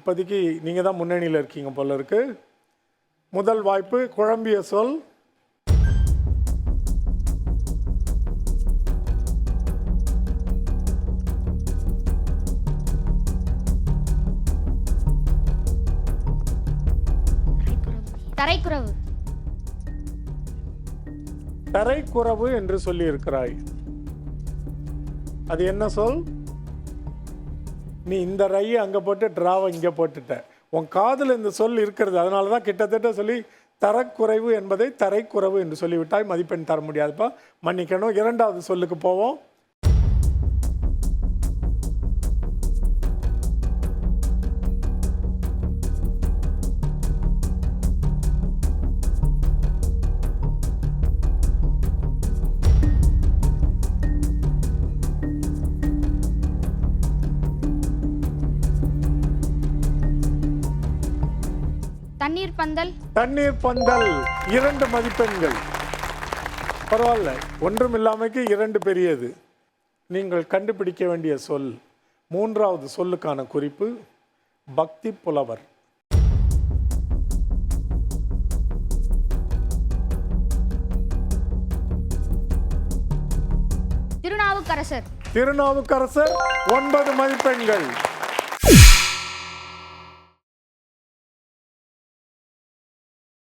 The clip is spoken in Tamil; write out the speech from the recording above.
இப்போதைக்கு நீங்கள் தான் முன்னணியில் இருக்கீங்க போல இருக்கு. முதல் வாய்ப்பு குழம்பிய சொல். தரைக்குறவு. தரைக்குறவு என்று சொல்லி இருக்கிறாய் அது என்ன சொல்? நீ இந்த ரையை அங்கே போட்டு ட்ராவை இங்கே போட்டுட்ட. உன் காதில் இந்த சொல் இருக்கிறது. அதனால தான் கிட்டத்தட்ட சொல்லி தரக்குறைவு என்பதை தரைக்குறைவு என்று சொல்லிவிட்டாய். மதிப்பெண் தர முடியாதுப்பா. மன்னிக்கணும். இரண்டாவது சொல்லுக்கு போவோம். தண்ணீர் பந்தல். தண்ணீர் பந்தல் இரண்டு மதிப்பெண்கள். பரவாயில்ல ஒன்றும் இல்லாமைக்கு இரண்டு பெரியது. நீங்கள் கண்டுபிடிக்க வேண்டிய சொல் மூன்றாவது சொல்லுக்கான குறிப்பு பக்தி புலவர். திருநாவுக்கரசர். திருநாவுக்கரசர் ஒன்பது மதிப்பெண்கள்.